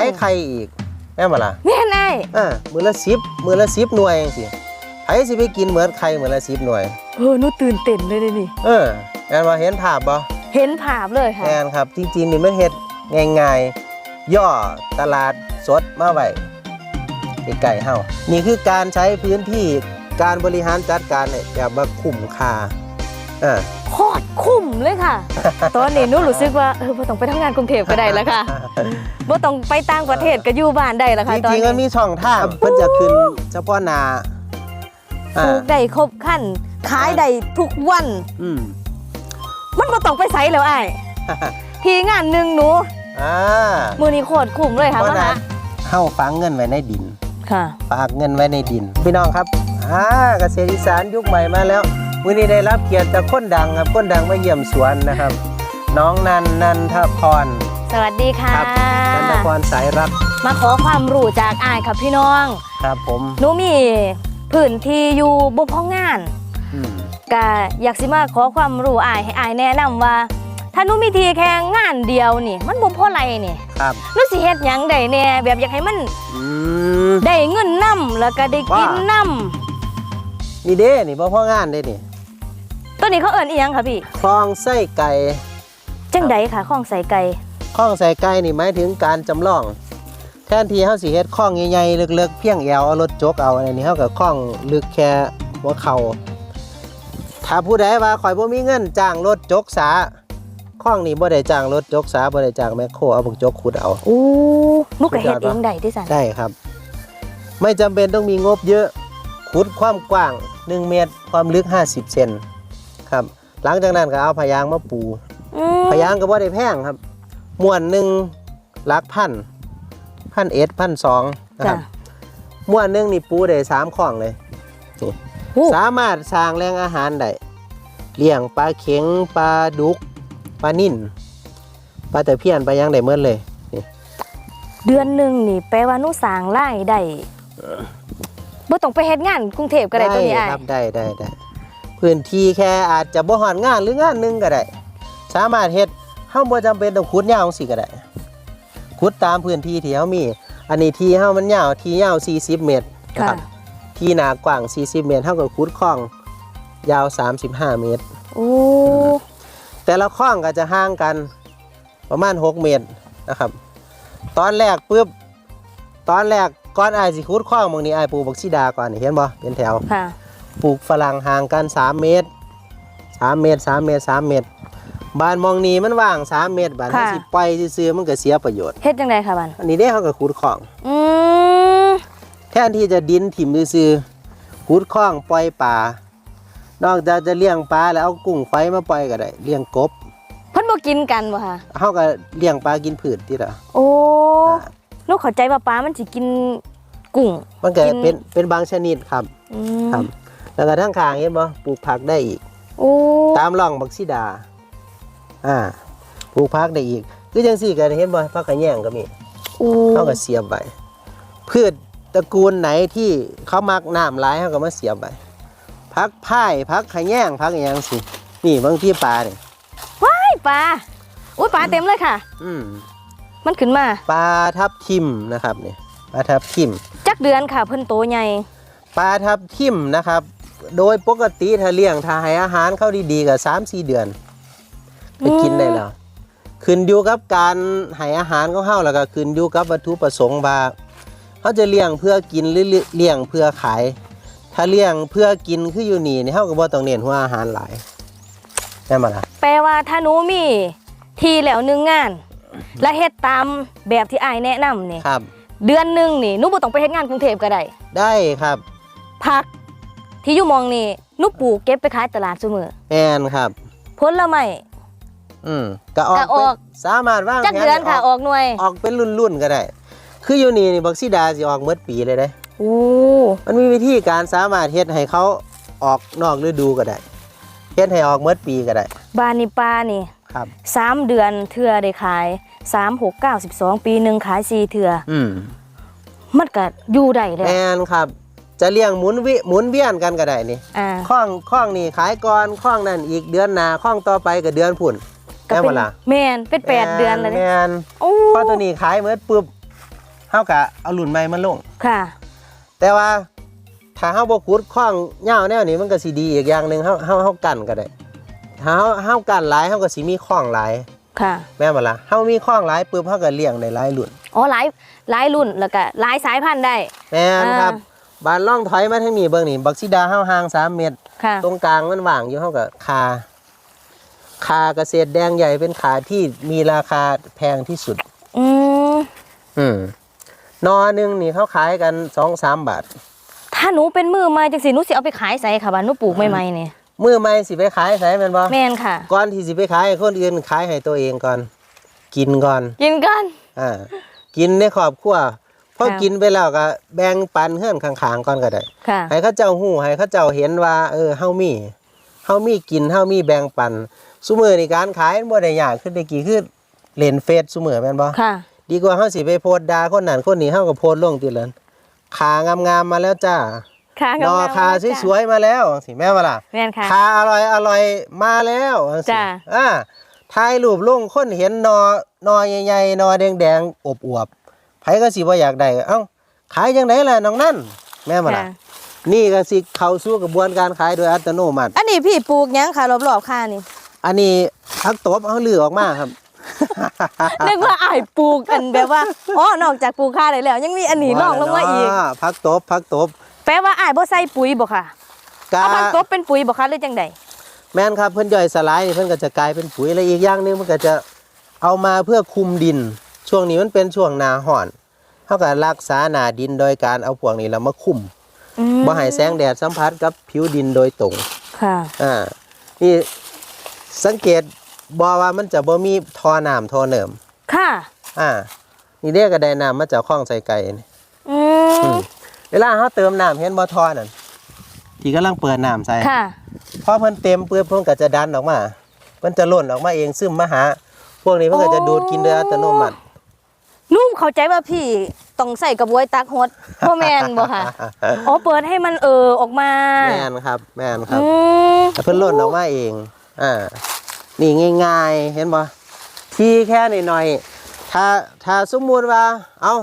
ายไข่อีกแม่นบ่ล่ะแม่นไอ้อ่ามือละสิบมือละสิบหน่วยจังซี่ไผสิไปกินเหมือนไข่มือละสิบหน่วย เออหนูตื่นเต้นเลยเดะนี่ เออแม่นว่าเห็นภาพบ่เห็นภาพเลยค่ะ แม่นครับ จริงๆนี่มันเฮ็ดง่ายๆ ย่อตลาดสดมาไว้ใกล้ๆเฮานี่คือการใช้พื้นที่การบริหารจัดการเนี่ยแบบว่าคุ้มค่า อ่าโคตรคุ้มเลยค่ะ ตอนนี้หนูรู้สึกว่าเออบ่ต้องไปทำงานกรุงเทพก็ได้แล้วค่ะบ่ต้องไปต่างประเทศก็อยู่บ้านได้แล้วค่ะจตอนริงๆมันนี้มีช่องทางเพิ่นจะขึ้นเฉพาะหนาอ่าปลูกได้ครบขั้นขายได้ทุกวัน อืมมันบ่ต้องไปไสแล้วไอ้ายทีงานหนึงหนูอ่ามื้อนี้โคตรคุ้มเลยค่ะเพมาราะนั้หานเฮาฝังเงินไว้ในดิน ค่ะ ฝากเงินไว้ในดิน พี่น้องครับอ่าเกษตรอีสานยุคใหม่มาแล้ว วันนี้ได้รับเกียรติจากคนดังครับคนดังมาเยี่ยมสวนนะครับ น้องนันนันทพรสวัสดีค่ะ ครับนันทพรสายรักมาขอความรู้จากอ้ายค่ะพี่น้องครับผมหนูมีพื้นที่อยู่บ่พองานอืมก็อยากสิมาขอความรู้อ้ายให้อ้ายแนะนำว่า ถ้าหนูมีที่แค่งานเดียวนี่ มันบ่พอไรนี่ครับหนูสิเฮ็ดหยังได้แน่แบบอยากให้มันอืม ได้เงินนํแล้วก็ได้กินว่า นํ นี่เด้นี่บ่พ่องานเด้นี่ ตัวนี้เขาเอิ้นอีหยังค่ะพี่คลองไส้ไก่จังไดค่ะข้องใส่ไก่คลองไส้ไก่นี่หมายถึงการจำลอง แทนที่เฮาสิเฮ็ดคลองใหญ่ๆลึกๆเพียงแอวเอารถจกเอาอันนี้เฮาก็คลองลึกแค่หัวเข่าถ้าผู้ใดว่าข่อยบ่มีเงินจ้างรถจกสาคลองนี่บ่ได้จ้างรถจกสาบ่ได้จ้างแมคโครเอาบักจกขุดเอา อู้หนูก็เฮ็ดสุดยอดเอปะงได้ที่สั่นได้ครับ ไม่จำเป็นต้องมีงบเยอะขุดความกว้าง 1 เมตร ความลึก 50 เซน ครับ หลังจากนั้นก็เอาพยางมาปูอืมพยางก็บ่ได้แพงครับม้วนหนึ่งหลักพันพันเอ็ดพันสองนะคจ้ะรับม้วนหนึ่งนี่ปูได้สามข้องเลยอู้สามารถสร้างแรงอาหารได้เลี้ยงปลาเข็งปลาดุกปลานิ่นปลาตะเพียนปลายังได้เมื่อเลยเดือนหนึงนี่แปลว่าหนูสร้างรายได้บ่ต้องไปเฮ็ดงานกรุงเทพก็ได้ตัวนี้อ้ายครับได้ได้ได้ พื้นที่แค่อาจจะบ่หอนงานหรืองานหนึงก็ได้ สามารถเฮ็ดเฮาบ่จำเป็นต้องขุดยาวจังซี่ก็ได้ขุดตามพื้นที่ที่เฮามี อันนี้ที่เฮามันยาวที่ยาว 40 เมตรนะค่ะครับที่หนากว้าง 40 เมตรเท่ากับคูดคลอง ยาว 35 เมตรโอ้แต่ละคลองก็จะห่างกันประมาณ 6 เมตรนะครับ ตอนแรกปุ๊บตอนแรกก่อนอายสิคูดคลองบางนี้อายปลูกบักซีดาก่อนนี่เห็นบ่เป็นแถวค่ะ ปลูกฝรั่งห่างกัน 3 เมตร 3 เมตร 3 เมตร 3 เมตร บ้านมองนี้มันว่าง 3 เมตรบ้านค่ะถ้าสิปล่อยซื่อๆมันก็เสียประโยชน์ เฮ็ดจังไดค่ะบันอันนี้เด้เขาก็คูดคลอง อืมแทนที่จะดินถิ่มซื่อๆขุดคลองปล่อยปลานอกจากจะเลี้ยงปลาแล้วเอากุ้งไฟมาปล่อยก็ได้เลี้ยงกบเพิ่นบ่กินกันบ่ค่ะเฮาก็เลี้ยงปลากินพืชที่ละ โอ้หนูเข้าใจว่าปลามันสิกินกุ้ง มันก็กิน เป็นเป็นบางชนิดครับ อืครัมบ แล้วก็ทั้งข้างเห็นบ่ปลูกผักได้อีก โอ้ตามร่องบักซิดา อ่า ปลูกผักได้อีก คือจังซี่ก็เห็นบ่ผักกระแยงก็มีโอ้เฮาก็เสียบไว้พืชตระกูลไหนที่เขามักน้ำหลายเฮาก็มาเสียบไว้ผักพายผักขะแยงผักอหยังสินี่บางที่ปลานี่ไอ้ปลาอุ้ยปลาเต็มเลยค่ะ อืมมันขึ้นมาปลาทับทิมนะครับนี่ปลาทับทิม จักเดือนค่ะเพิ่นโตใหญ่ ปลาทับทิมนะครับ โดยปกติถ้าเลี้ยงถ้าให้อาหารเข้าดีๆก็สามสี่เดือนไปกินได้แล้วขึ้นอยู่กับการให้อาหารของเฮาแล้วก็ขึ้นอยู่กับวัตถุประสงค์ว่าเขาจะเลี้ยงเพื่อกินหรือเลี้ยงเพื่อขาย ถ้าเลี้ยงเพื่อกินคืออยู่นี่นี่เฮาก็บ่ต้องเน้นหัวอาหารหลายใช่ไหมล่ะแปลว่าถ้าหนูมีทีแล้วหนึ่งงาน และเฮ็ดตามแบบที่อ้ายแนะนำนี่ครับ เดือนหนึงนี่หนูบ่ต้องไปเฮ็ดงานกรุงเทพก็ได้ ได้ครับผัก ที่อยู่หมองนี่หนูปลูกเก็บไปขายตลาดซุมื้อแมนครับ ผลไม้ อืมก็ออกก็ออก เป็นสามารถว่างจักแผเดือนค่ะให้ออกหน่วยออกเป็นรุ่นๆก็ได้ คืออยู่นี่นี่บักซีดาสิออกเมื่อปีเลยเด้โอ้มันมีวิธีการสามารถเฮ็ดให้เขาออกนอกฤดูก็ได้เฮ็ดให้ออกเมื่อปีก็ได้ บานนี่ปลานี่ครับ สามเดือนเทื่อได้ขายสามหกเก้าสิบสองปีหนึ่งขายสี่เทื่ออืมมันก็อยู่ได้เลยแมนครับ จะเลี้ยงหมุนวิหมุนเวียนกันก็ได้นี่อ่าข้องข้องนี่ขายก่อนข้องนั่นอีกเดือนหน้าข้องต่อไปก็เดือนพุ่นก็แม่นเป็บ่นล่ะแมนเป็นแปดเดือนเลยแมเนี่ยนโอ้พอตัวนี้ขายเมื่อปุ๊บเฮากะเอารุ่นใหม่มาลง ค่ะ แต่ว่าถ้าเฮาบ่ขุดคล้องยาวแนวนี้มันก็สิดีอีกอย่างหนึงเฮาเฮาเฮากันก็ได้ถ้าเฮาเฮากันหลายเฮาก็สิมีคล้องหลาย ค่ะ แม่นบ่ล่ะเฮามีคล้องหลายปุ๊บเฮาก็เลี้ยงได้หลายรุ่น อ๋อหลายหลายรุ่นแล้วก็หลายสายพันธุ์ได้ แม่นครับ อ่ บานล่องถอยมาทางนี้เบิ่งนี่บักซิดาเฮาห่าง3เมตร ค่ะ ตรงกลางมันว่างอยู่เฮาก็คาคาเกษตรแดงใหญ่เป็นขาที่มีราคาแพงที่สุด อืมอืมนอหนึงนี่เขาขายกัน2-3บาท ถ้าหนูเป็นมือใหม่จังสิหนูสิเอาไปขายใส่ค่ะบ้านหนูปลูกใหม่ๆนี่มือใหม่สิไปขายไสแม่นบ่แม่นค่ะ ก่อนที่สิไปขายให้คนอื่นขายให้ตัวเองก่อน กินก่อน กินกัน อ่ากินในครอบครัว พอค่ะกินไปแล้วก็แบ่งปันเฮือนข้างๆก่อนก็ได้ค่ะให้เขาเจ้าฮู้ให้เขาเจ้าเห็นว่า เออเฮามีเฮามีกินเฮามีแบ่งปันซุมื้อนี่การขายมันบ่ได้ยากขึ้นได้กี่คือเล่นเฟซซุมื้อแม่นบ่ค่ะดีกว่าเฮาสิไปโพสต์ด่าคนนั้นคนนี้เฮาก็โพสต์ลงติเลยขางามๆมาแล้วจ้าค่ะนอคาสวยๆมาแล้วสิแม่ว่าล่ะๆแม่นค่ะคาอร่อยอร่อยมาแล้วจังซี้จ้ะอ่าถ่ายรูปลงคนเห็นนอนอใหญ่ๆนอแดงๆอบอวบๆ ไผก็สิบ่อยากได้เอ้าขายจังไดล่ะน้องนั่น แม่มาล่ะค่ะนี่ก็สิเข้าสู่กระบวนการขายโดยอัตโนมัติ อันนี้พี่ปลูกหยังค่ะรอบๆค่านี่ อันนี้พักตบเอาลือออกมาครับ นึกว่าอ้ายปลูกกันแบบว่าอ๋อนอกจากปลูกค่าได้แล้ว ยังมีอันนี้รองลงมาอีก พักตบพักตบแปลว่าอ้ายบ่ใส่ปุ๋ยบ่ค่ะกาเอาผักตบเป็นปุ๋ยบ่คะหรือจังใดแม่นครับเพิ่นย่อยสลายนี่เพิ่นก็จะกลายเป็นปุ๋ยแล้วอีกอย่างหนึงมันก็จะเอามาเพื่อคุมดิน ช่วงนี้มันเป็นช่วงหนาห่อนเฮาก็รักษาหนาดินโดยการเอาพวกนี้แล้วมาคุมอืมบ่ให้แสงแดดสัมผัสกับผิวดินโดยตรงค่ะอ่านี่สังเกตบ่ว่ามันจะบ่มีท่อน้ำท่อเนิมค่ะอ่านี่เรียกก็ได้น้ำมาจากคลองใส่ไก่นี่อืมเวลาเฮาเติมน้ำเห็นบ่ท่อนั่นที่กำลังเปิดน้ำใส่ค่ะพอเพิ่นเต็มปุ๊บเพิ่นก็จะดันออกมาเพิ่นจะหล่นออกมาเองซึมมาหา พวกนี้เพิ่นก็จะดูดกินโดยอัตโนมัติ นุ่มเข้าใจว่าพี่ต้องใส่กระบวยตักฮดบ่แม่นบ่ค่ะ อ๋อเปิดให้มันเออออกมา แม่นครับ แม่นครับอืมแต่เพิ่นหล่นออกมาเองอ่านี่ง่าย ๆ เห็นบ่ที่แค่หน่อยๆถ้าถ้าสมมุติว่า เอ้า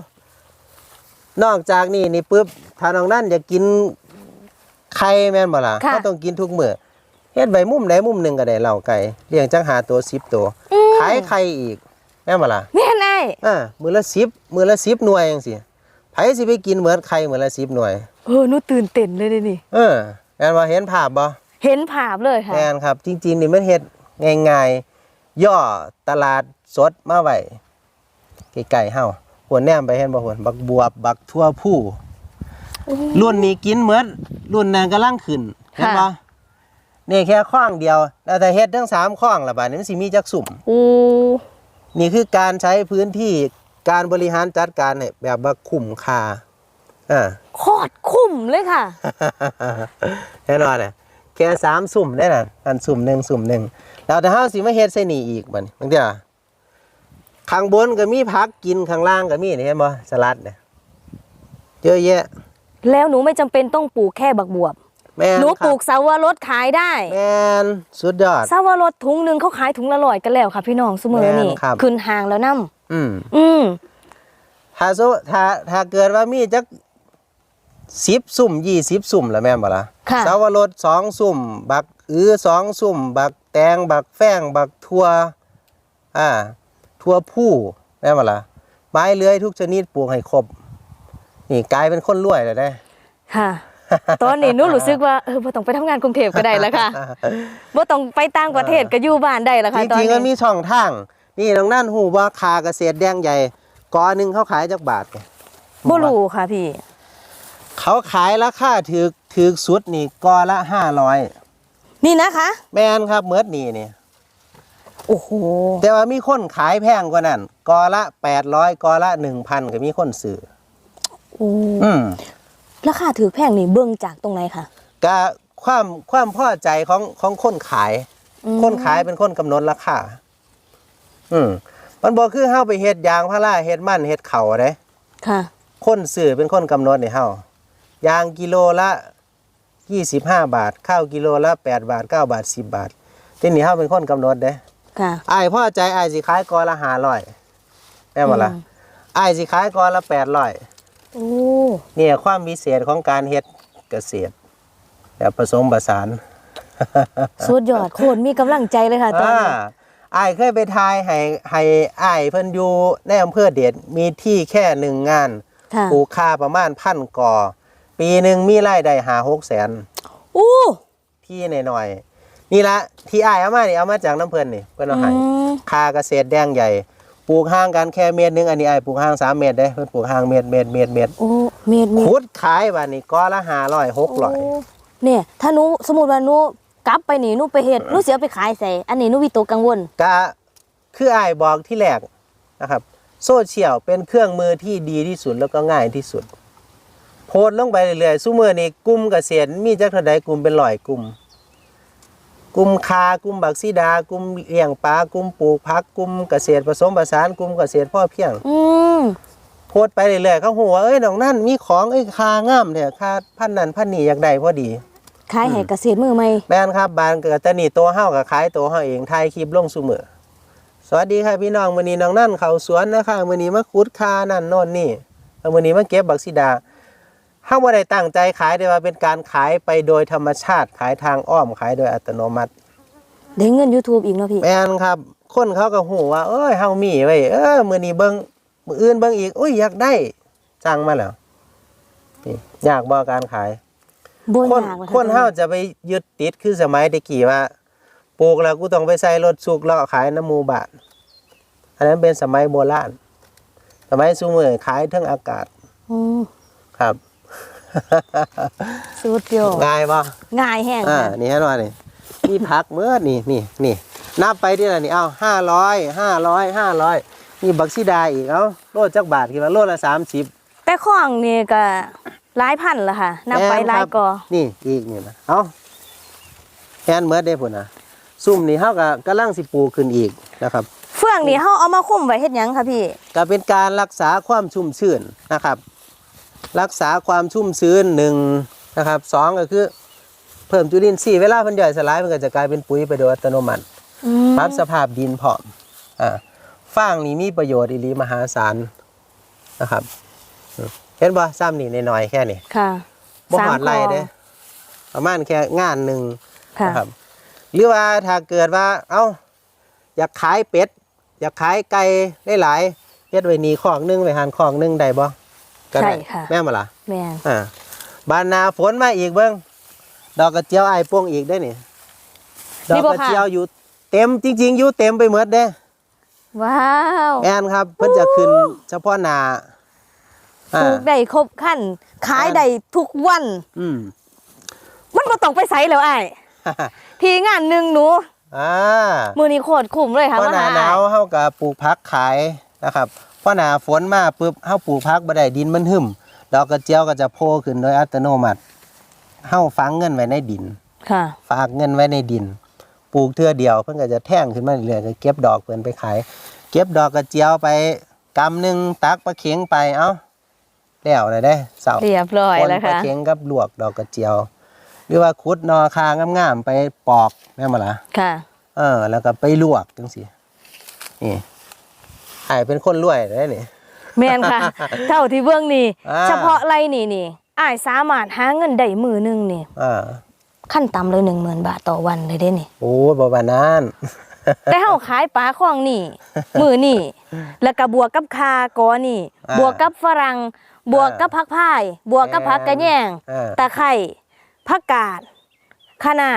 นอกจากนี่นี่ปุ๊บถ้าน้องนั่นอยากกินไข่แม่นบ่ล่ะค่ะ ก็ต้องกินทุกมื้อเฮ็ดไว้มุมใดมุมหนึงก็ได้เหล่าไก่เลี้ยงจังหาตัว10ตัวอืมขายไข่อีกแม่นบ่ล่ะ แม่น ไอ้อ่ามือละสิบมือละสิบหน่วยจังสิไผสิไปกินเหมือนไข่มือละสิบหน่วยเออหนูตื่นเต้นเลยเดะนี่เออแม่นว่าเห็นภาพบ่เห็นภาพเลยค่ะแม่นครับ จริง ๆ นี่มันเฮ็ดง่ายๆย่อตลาดสดมาไว้ไกลๆเฮาหัวแนมไปเห็นบ่หัวบักบวบบักทั่วผู้รุ่นนี้กินเหมือนรุ่นนั้นกำลังขึ้นเห็นบ่ค่ะนี่แค่ข้องเดียว แล้วถ้าเฮ็ดทั้งสามข้องละบาดนี้มันสิมีจักสุ่มโอ้ นี่คือการใช้พื้นที่การบริหารจัดการเนี่ยแบบว่าคุ้มค่าอ่าโคตรคุ้มเลยค่ะ แน่นอนเนี่ยแค่สามสุ่มได้น่ะอันสุ่มหนึ่งสุ่มหนึ่งแล้วถ้าห้าสิมาเฮ็ดใส่นี่อีกบัดนี้บางเดียวข้างบนก็มีผักกินข้างล่างก็มีนี่เห็นบ่สลัดเนี่ยเยอะแยะ แล้วหนูไม่จำเป็นต้องปลูกแค่บักบวบ แม่นหนูคปลูรับกสาวรสขายได้แม่นสุดยอด สาวรสถุงหนึ่งเขาขายถุงละร้อยกันแล้วค่ะพี่น้องสมือนี่แม่นครับ ขึ้นห่างแล้วนํอืมอืมถ้าโซถ้าถ้าเกิดว่ามีจักสิบสุ่มยี่สิบสุ่มละแม่นบ่ล่ะค่ะสาวรสสองสุ่ม บักอือสองสุ่ม บักแตงบักแฟงบักทั่วอ่าทั่วผู้แม่นบ่ล่ะไม้เลื้อยทุกชนิดปลูกให้ครบ นี่กลายเป็นคนรวยเลยได้ค่ะ ตอนนี้หนูรู้สึกว่าเออบ่ต้องไปทำงานกรุงเทพก็ได้แล้วค่ะบ่ต้องไปต่างประเทศก็อยู่บ้านได้แล้วจค่ะตอนริงๆมันมีนี้ช่องทาง นี่ตรงนั้นหูว่าคาเกษตรแดงใหญ่กอหนึ่งเขาขายจักบาทเนี่ยบ่รู้ค่ะพี่ เขาขายราคาถือถือสุดนี่กอละห้าร้อยนี่นะคะ แมนครับเมิดนี่นี่ โอ้โห แต่ว่ามีคนขายแพงกว่านั้นกอละแปดร้อยกอละหนึ่งพันก็มีคนซื้อโอ้อืม ราคาถือแพงนี่เบิ่งจากตรงไหนค่ะก็ความความพอใจของของคนขายอืมคนขายเป็นคนกำหนดราคาอืมมันบอกคือเฮาไปเฮ็ดยางพาราเฮ็ดมันเฮ็ดเข่าเด้ค่ะ คนซื้อเป็นคนกำหนดให้เฮายางกิโลละ25บาท ข้าวกิโลละ8บาท9บาท10บาท ทีนี้เฮาเป็นคนกำหนดเด้ค่ะอ้ายพอใจอ้ายสิขายกอละ500แม่นบ่ล่ะอืมอ้ายสิขายก่อนละแปดร้อย โอ้เนี่ยความพิเศษของการเฮ็ดเกษตรแบบผสมผสานสุดยอดโคตรมีกำลังใจเลยค่ะตอนอ่านี้อ้ายเคยไปทายให้ให้อ้ายเพิ่นอยู่ในอำเภอเดชมีที่แค่หนึ่งงานค่ะปลูกคาประมาณพันก่อปีหนึ่งมีรายได้หาหกแสนอู้ที่หน่อยๆนี่ละที่อ้ายเอามานี่เอามาจากน้ำเพิ่นนี่เพิ่นเอาให้ อืม คาเกษตรแดงใหญ่ ปลูกห่างกันแค่เมตรหนึงอันนี้อ้ายปลูกห่างสามเมตรเด้เพิ่นปลูกห่างเมตรเมตรเมตรเมตรโอ้เม็ดเม็ดขุดขายบาดนี้ก้อนละห้าร้อยหกร้อย โเนี่ยถ้าหนูสมมุติว่าหนูกลับไปนี่หนูไปเฮ็ดหนูสิเอาไปขายใส่อันนี้หนูวิตกกังวล ก็คืออ้ายบอกที่แรกนะครับ โซเชียลเป็นเครื่องมือที่ดีที่สุดแล้วก็ง่ายที่สุด โพสต์ลงไปเรื่อยๆซุมือนี่กลุ่มเกษตรมีจักเท่าใดกลุ่มเป็นร้อยกลุ่ม กลุ่มคากลุ่มบักซีดากลุ่มเลี้ยงปลากลุ่มปลูกผักกลุ่มเกษตรผสมผสานกลุ่มเกษตรพ่อเพียงอืมโพสต์ไปเรื่อยๆเขาหัวาเอ้ยน้องนั่นมีของเอ้ยคางามเนี่ยคาพันนั้นพันนี้อยากได้พอดีขายให้เกษตรมือใหม่แม่นครับบานกับตะนี่ตัวเฮากับขายตัวเฮาเองถ่ายคลิปลงซุมือสวัสดีค่ะพี่น้องมื้อนี้น้องนั่นเข้าสวนนะคะมื้อนี้มาขุดคานั่นโน่นนี่แล้วมื้อนี้มาเก็บบักซีดา เฮาบ่ได้ตั้งใจขายแต่ว่าเป็นการขายไปโดยธรรมชาติขายทางอ้อมขายโดยอัตโนมัติได้เงิน YouTube อีกเนาะพี่ แม่นครับ คนเขาก็ฮู้ว่า เอ้ยเฮามีไว้เออมื้อนี้เบิ่งมื้ออื่นเบิ่งอีกอุ้ยอยากได้สั่งมาแล้วนี่ยากบ่การขาย บ่คนยากหรอกคนเฮาจะไปยึดติดคือสมัยตะกี้ว่าปลูกแล้วกูต้องไปใส่รถสุกแล้วขายน้ำหมูบาทอันนั้นเป็นสมัยโบราณสมัยซูมือขายทั้งอากาศอืมครับ สุดยอดง่ายป่ะง่ายแห้งอ่าค่ะนี่ให้หน่อยนี่นี่พักเมื่อนี่นี่นี่นับไปที่ไหนนี่เอาห้าร้อยห้าร้อยห้าร้อยนี่บักซีดาอีกเอาโลดจักบาทกี่ว่าโลละสามสิบแต่ของนี่ก็หลายพันละค่ะนับไปหลายกอนี่อีกนี่นะเอาแอนเมื่อได้ผลนะซุ่มนี่เฮาก็กำลังสิปลูกขึ้นอีกนะครับ เฟื่องนี่เฮาเอามาคุ้มไว้เฮ็ดหยังคะพี่ก็เป็นการรักษาความชุ่มชื้นนะครับ รักษาความชุ่มชื้นหนึ่งนะครับสองก็คือเพิ่มจุลินทรีย์เวลามันย่อยสลายมันก็จะกลายเป็นปุ๋ยไปโดยอัตโนมัติอืมปรับสภาพดินพร้อมอ่าฟางนี่มีประโยชน์อีหลีมหาศาลนะครับอืมเห็นบ่ซ้ำนี่น้อยๆแค่นี้ค่ะบ่หอดสามไร่กอเด้ประมาณแค่งานหนึ่งค่ะนะครับหรือว่าถ้าเกิดว่า เอ้า อยากขายเป็ด อยากขายไก่ได้หลายๆเฮ็ดไว้นี่คอกหนึงไว้หันคอกหนึงได้บ่ ก็ได้ใช่ค่ะ แม่นบ่ล่ะแม่นอ่าบานนาฝนมาอีกเบิ่งดอกกระเจียวไอ้ายโป้งอีกได้นี่ดอกกระเจียวอยู่เต็มจริง ๆ อยู่เต็มไปหมดเด้ ว้าวแม่นครับ เพิ่นจะขึ้นเฉพาะหน้าปอ่าลูกได้ครบขั้นขายได้ทุกวัน อืม มันบ่ต้องไปไสแล้วอ้ายทีงานหนึงหนู อ่ามื้อนี้โคตรคุ้มเลยค่ะเพราะมาหน้าหาหนาวอ้ายเฮาก็ปลูกผักขายนะครับ เพราะหน้าฝนมาปุ๊บเฮาปลูกผักบ่ได้ดินมันหึมดอกกระเจียวก็จะโผล่ขึ้นโดยอัตโนมัติเฮาฝังเงินไว้ในดินค่ะ ฝากเงินไว้ในดิน ปลูกเทื่อเดียวเพิ่นก็จะแท่งขึ้นมาเรื่อยๆก็เก็บดอกเพิ่นไปขาย เก็บดอกกระเจียวไปกำหนึงตักปลาเข็งไปเอ้าแล้วเลยได้เสาเรียบร้อยคนแล้วปลาค่ะเข็งกับลวกดอกกระเจียว หรือว่าขุดนอคางามๆไปปอกแม่นบ่ล่ะค่ะ เออ แล้วก็ไปลวกจังสินี่ ไอ้ายเป็นคนรวยได้นี่ แม่นค่ะ เท่าที่เบื้องนี่ อ่า เฉพาะไรนี่นี่อ้ายสามารถหาเงินได้มือหนึงนี่ อ่าขั้นต่ำเลยหนึ่งหมื่นบาทต่อวันเลยเด้นี่ โอ้ยบ่บานนั้นแต่เฮาขายปลาของนี่ มือนี่ แล้วก็บวกกับคากอนี่ อ่าบวกกับฝรั่งบวกกับผักพาย บวกกับผักกระแยงอ่า ตะไคร้ผักกาดคะน้า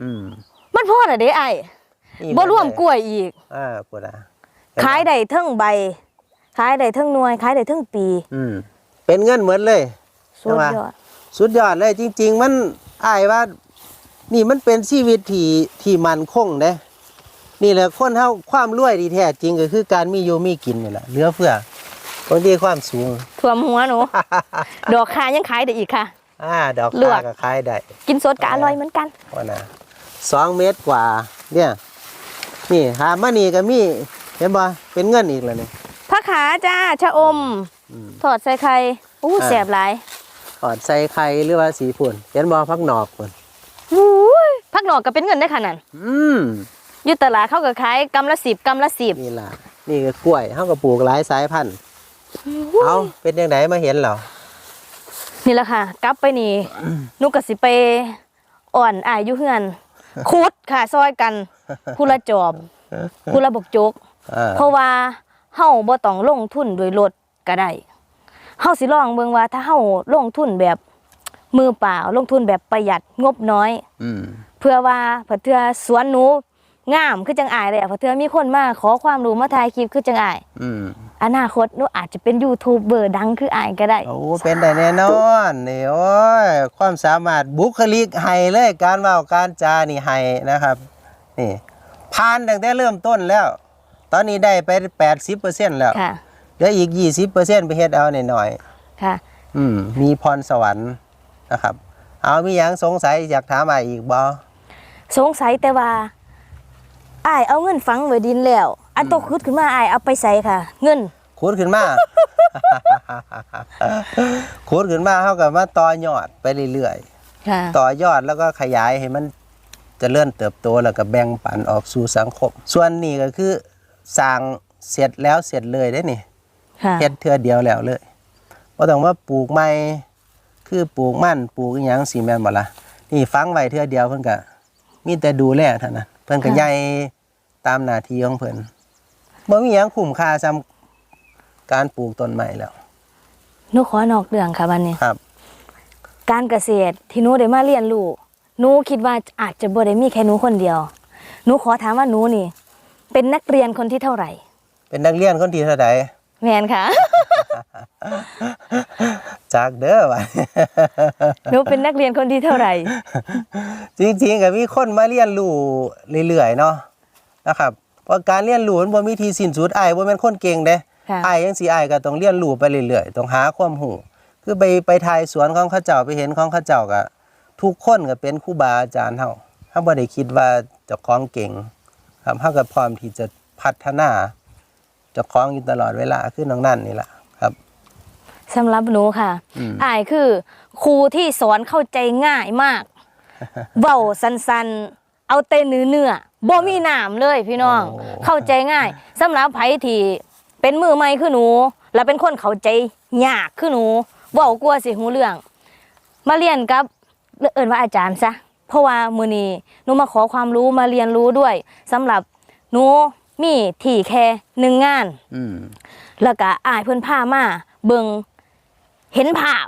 อืมมันพอน่ะเด้ไอ้ายนี่บ่รวมเลยกล้วยอีก อ่าปวดอะ ขายได้เทั้งใบ ขายได้เทั้งหน่วย ขายได้เทั้งปี อืมเป็นเงินเหมือนเลย สุดยอด สุดยอดเลยจริง ๆ มันอายว่า นี่มันเป็นชีวิตที่ที่มันคงเด้นี่แหละคนเฮาความรวยที่แท้จริงก็คือการมีอยู่มีกินนี่แหละเหลือเฟือบางทีความสูงท่วมหัวหนูดอกคายังขายได้อีกค่ะอ่าดอกลวกคาก็ขายได้กินสดก็อร่อยเหมือนกันว่านะสองเมตรกว่า เนี่ย นี่หามานี่ก็มี เห็นบ่เป็นเงินอีกแล้วนี่ผักขาจ้าชะอมอืมทอดใส่ไข่อู้อ่า แสบหลายถอดใส่ไข่หรือว่าสีฝุ่นเห็นบ่พักหนอกพุ่นอู้ยผักหนอกก็เป็นเงินได้ขนาดอืมอยุตลาดเขาก็ขายกำละสิบกำละสิบนี่ล่ะนี่ก็กล้วยเฮาก็ปลูกหลายสายพันธุ์เอาเป็นยังไงมาเห็นเหรอนี่แหละค่ะ กลับไปนี่หนุกกสิไปอ่อนอายอยู่เฮือนคุดค่ะซอยกันผู้ละจอบผู้ละบกจกอ่า เพราะว่าเฮาบ่ต้องลงทุนโดวยรถก็ได้เฮาสิลองเบิ่งว่าถ้าเฮาลงทุนแบบมือเปล่าลงทุนแบบประหยัดงบน้อยอืมเพื่อว่าเผื่อเทื่อสวนหนูงามคือจังอายเลยอะเผื่อเทื่อมีคนมาขอความรู้มาถ่ายคลิปคือจังอายอืมอนาคตหนูอาจจะเป็นยูทูบเบอร์ดังคืออายก็ได้โอ้เป็นได้แน่นอนนี่โอ้ยความสามารถบุคลิกไฮเลยการเว่าการจานี่ไฮนะครับนี่ผ่านตั้งแต่เริ่มต้นแล้วต อนนี้ได้ไป80%แล้วค่ะเหลืออีก20%ไปเฮ็ดเอาหน่อยค่ะ ๆอืม มีพรสวรรค์นะครับ เอามีหยังสงสัยอยากถามอะไรอีกบ่สงสัยแต่ว่าอายเอาเงินฝังไว้ดินแล้ว อันโตคุดขึ้นมาอายเอาไปใส่ค่ะ เงินขุดขึ้นมา ขุดขึ้นมาเฮาก็มาต่อยอดไปเรื่อยๆ ค่ะ ต่อยอดแล้วก็ขยายให้มันเจะเลื่อนเติบโตแล้วก็แบ่งปันออกสู่สังคม ส่วนนี้ก็คือ สร้างเสร็จแล้วเสร็จเลยได้นี่ค่ะเฮ็ดเทื่อเดียวแล้วเลยบ่ต้องว่าปลูกใหม่คือปลูกมันปลูกอหยังสิแม่นบ่ล่ะนี่ฟังไว้เทื่อเดียวเพิ่นก็มีแต่ดูแลเท่านั้นเพิ่นก็ใหญ่ตามหน้าที่ของเพิ่นบ่มีหยังคุ้มค่าซ้ำการปลูกต้นไม้แล้วหนูขอนอกเรื่องค่ะวันนี้ครับ การเกษตรที่หนูได้มาเรียนรู้หนูคิดว่าอาจจะบ่ได้มีแค่หนูคนเดียวหนูขอถามว่าหนูนี่ เป็นนักเรียนคนที่เท่าไหร่ เป็นนักเรียนคนที่เท่าใดแมนค่ะ จากเด้อว่าหนูเป็นนักเรียนคนที่เท่าไหร่ จริงๆก็มีคนมาเรียนรู้เรื่อยๆเนาะนะครับเพราะการเรียนรู้มันบ่มีที่สิ้นสุดอ้ายบ่แม่นคนเก่งเด้ค่ะอ้ายจังซี่อ้ายก็ต้องเรียนรู้ไปเรื่อยๆต้องหาความรู้คือไปไปถ่ายสวนของเขาเจ้าไปเห็นของเขาเจ้าก็ทุกคนก็เป็นครูบาอาจารย์เฮาเฮาบ่ได้คิดว่าเจ้าของเก่ง ครับเฮาก็พร้อมที่จะพัฒนาเจ้าของอยู่ตลอดเวลาคือน้องนั่นนี่ล่ะครับสำหรับหนูค่ะอืมอายคือครูที่สอนเข้าใจง่ายมากเว้าสันๆ เอาแต่เนื้อเนื้อๆบ่มีหนามเลยพี่น้องโอ้เข้าใจง่ายสำหรับไผที่เป็นมือใหม่คือหนู และเป็นคนเข้าใจยากคือหนูเว้ากลัวสิหูเรื่อง มาเรียนกับเอิ้นว่าอาจารย์ซะ เพราะว่ามื้อนี้หนูมาขอความรู้มาเรียนรู้ด้วยสำหรับหนูมีที่แค่หนึ่งงานอืมแล้วก็อายเพิ่นพามาเบิงเห็นภาพ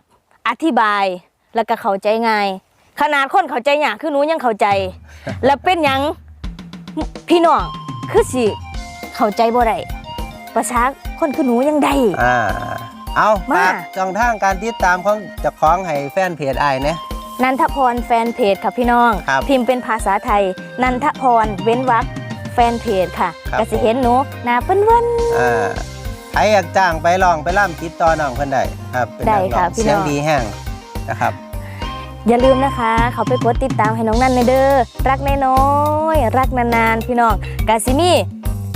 อธิบาย แล้วก็เข้าใจง่าย ขนาดคนเข้าใจยากคือหนูยังเข้าใจ แล้วเป็นหยังพี่น้องคือสิเข้าใจบ่ได้ภาษาคนคือหนูยังได้อ่าเอามาฝากช่องทางการติดตามของเจ้าของให้แฟนเพจอ้ายนะ นันทพรแฟนเพจค่ะพี่น้อง ครับ พิมพ์เป็นภาษาไทย นันทพรเว้นวรรคแฟนเพจค่ะครับก็สิเห็นหนูหน้าเปิ้นเวัน อ่าใครอยากจ้างไปลองไปล่ำติดต่อน้องเพิ่นได้ครับเป็นได้นักร้ค่ะองพี่เสียงน้องดีแห้งนะครับ อย่าลืมนะคะ เขาไปกดติดตามให้น้องนั่นในเด้อรักน้อยๆรักนานๆพี่น้องกาซิมี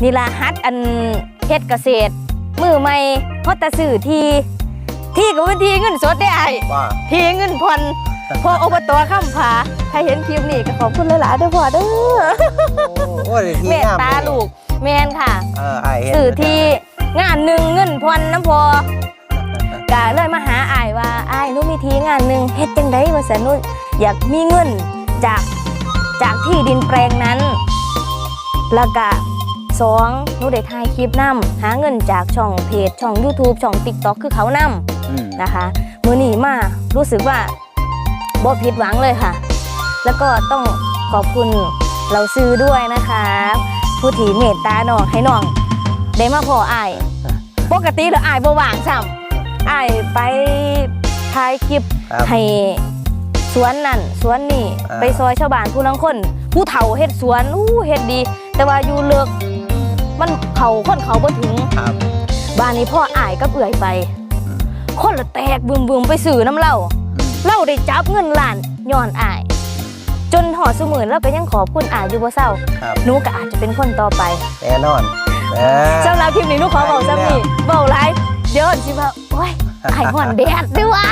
นี่ละฮัดอันเฮ็ดเกษตร มือใหม่ฮอตตะสื่อทีที่กับวิธีเงินสดได้ไอว่าทีเงินผ่อน พออบตข้ามผาถ้าเห็นคลิปนี้ก็ขอบคุณหลายๆเด้อพ่อเด้อโอ้ยทีเมตงามตาลูกแมนค่ะเอออ้ายเห็นสื่อที่งานหนึ่งเงินผ่อนน้ำพอกะเลยมาหาอายว่าอายหนูมีทีงานหนึ่งเฮ็ดจังไดว่าสันหนุอยากมีเงินจากจากที่ดินแปลงนั้น แล้วก็สองหนูได้ถ่ายคลิปนำหาเงินจากช่องเพจช่อง YouTube ช่อง TikTok คือเขานำอืมนะคะ มือนี้มารู้สึกว่า บ่ผิดหวังเลยค่ะ แล้วก็ต้องขอบคุณเราซื้อด้วยนะคะผู้ที่เมตตาน้องให้น้อง ได้มาพออายปกติแล้วอายบ่ว่างซ้ำอายไปถ่ายคลิปครับให้สวนนั่นสวนนี่อ่าไปซอยชาวบ้านผู้ลังคน ผู้เฒ่าเฮ็ดสวนอู้เฮ็ดดี แต่ว่าอยู่เลือกมันเขาคนเขาบ่ถึงครับบ้านนี้พ่ออายกับเอื่อยไปอืมคนละแตกบึมบึมๆไปสื่อน้ำเล่าอืม เล่าได้จับเงินล้านย้อนอาย จนหอดสมืนแล้วก็ยังขอบคุณอายอยู่บ่เศร้าครับ หนูก็อาจจะเป็นคนต่อไปแน่นอนเออ สำหรับคลิปนี้หนูขอบอกซ้ำนี่บอกไลฟ์เยอะสิว่าโอ้ยอายห่อนแดดด้วยวะ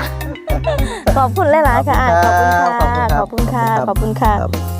ขอบคุณหลายๆค่ะอายขอบคุณค่ะขอบคุณค่ะขอบคุณค่ะ ครับ